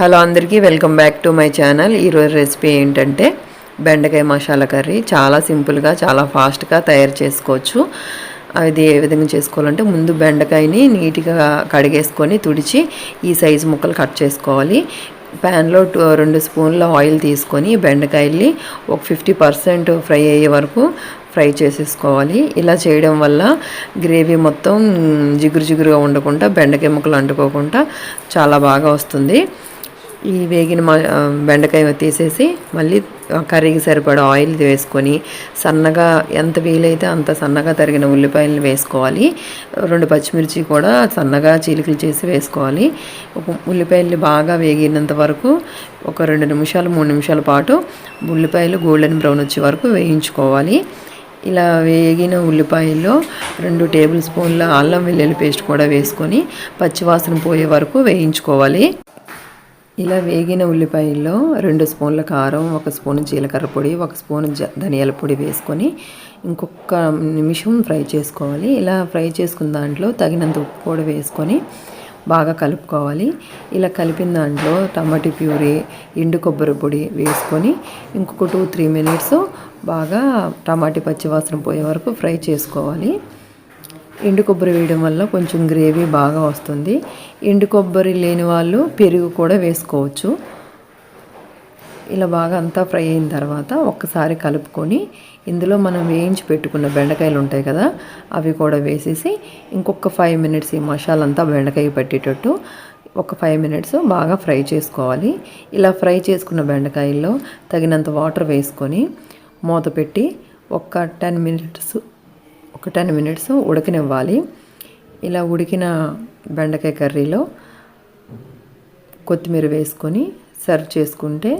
Hello అందరికీ welcome back to my channel. ఈరోజు recipe ఏంటంటే బెండకాయ మసాలా కర్రీ. చాలా సింపుల్గా చాలా ఫాస్ట్గా తయారు చేసుకోవచ్చు. అది ఏ విధంగా చేసుకోవాలంటే ముందు బెండకాయని నీట్గా కడిగేసుకొని తుడిచి ఈ సైజు ముక్కలు కట్ చేసుకోవాలి. ప్యాన్లో టూ రెండు స్పూన్ల ఆయిల్ తీసుకొని బెండకాయల్ని ఒక ఫిఫ్టీ పర్సెంట్ ఫ్రై అయ్యే వరకు ఫ్రై చేసేసుకోవాలి. ఇలా చేయడం వల్ల గ్రేవీ మొత్తం జిగురు జిగురుగా ఉండకుండా బెండకాయ ముక్కలు అంటుకోకుండా చాలా బాగా వస్తుంది. ఈ వేగిన బెండకాయ తీసేసి మళ్ళీ కర్రీకి సరిపడా ఆయిల్ వేసుకొని సన్నగా ఎంత వీలైతే అంత సన్నగా తరిగిన ఉల్లిపాయలు వేసుకోవాలి. రెండు పచ్చిమిర్చి కూడా సన్నగా చీలికలు చేసి వేసుకోవాలి. ఉల్లిపాయలు బాగా వేగినంత వరకు ఒక రెండు నిమిషాలు మూడు నిమిషాల పాటు ఉల్లిపాయలు గోల్డెన్ బ్రౌన్ వచ్చే వరకు వేయించుకోవాలి. ఇలా వేగిన ఉల్లిపాయల్లో రెండు టేబుల్ స్పూన్ల అల్లం వెల్లుల్లి పేస్ట్ కూడా వేసుకొని పచ్చివాసన పోయే వరకు వేయించుకోవాలి. ఇలా వేగిన ఉల్లిపాయల్లో రెండు స్పూన్ల కారం ఒక స్పూన్ జీలకర్ర పొడి ఒక స్పూన్ జ- ధనియాల పొడి వేసుకొని ఇంకొక నిమిషం ఫ్రై చేసుకోవాలి. ఇలా ఫ్రై చేసుకున్న దాంట్లో తగినంత ఉప్పు కూడా వేసుకొని బాగా కలుపుకోవాలి. ఇలా కలిపిన దాంట్లో టమాటీ ప్యూరీ ఎండు కొబ్బరి పొడి వేసుకొని ఇంకొక టూ త్రీ మినిట్స్ బాగా టమాటీ పచ్చివాసన పోయే వరకు ఫ్రై చేసుకోవాలి. ఎండు కొబ్బరి వేయడం వల్ల కొంచెం గ్రేవీ బాగా వస్తుంది. ఎండు కొబ్బరి లేని వాళ్ళు పెరుగు కూడా వేసుకోవచ్చు. ఇలా బాగా అంతా ఫ్రై అయిన తర్వాత ఒక్కసారి కలుపుకొని ఇందులో మనం వేయించి పెట్టుకున్న బెండకాయలు ఉంటాయి కదా అవి కూడా వేసేసి ఇంకొక ఫైవ్ మినిట్స్ ఈ మసాలా అంతా బెండకాయ పట్టేటట్టు ఒక ఫైవ్ మినిట్స్ బాగా ఫ్రై చేసుకోవాలి. ఇలా ఫ్రై చేసుకున్న బెండకాయల్లో తగినంత వాటర్ వేసుకొని మూత పెట్టి ఒక టెన్ మినిట్స్ ఒక టెన్ మినిట్స్ ఉడకనివ్వాలి. ఇలా ఉడికిన బెండకాయ కర్రీలో కొత్తిమీర వేసుకొని సర్వ్ చేసుకుంటే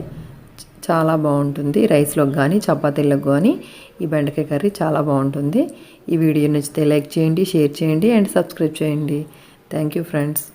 చాలా బాగుంటుంది. రైస్లోకి కానీ చపాతీలకు కానీ ఈ బెండకాయ కర్రీ చాలా బాగుంటుంది. ఈ వీడియో నచ్చితే లైక్ చేయండి షేర్ చేయండి అండ్ సబ్స్క్రైబ్ చేయండి. Thank you friends.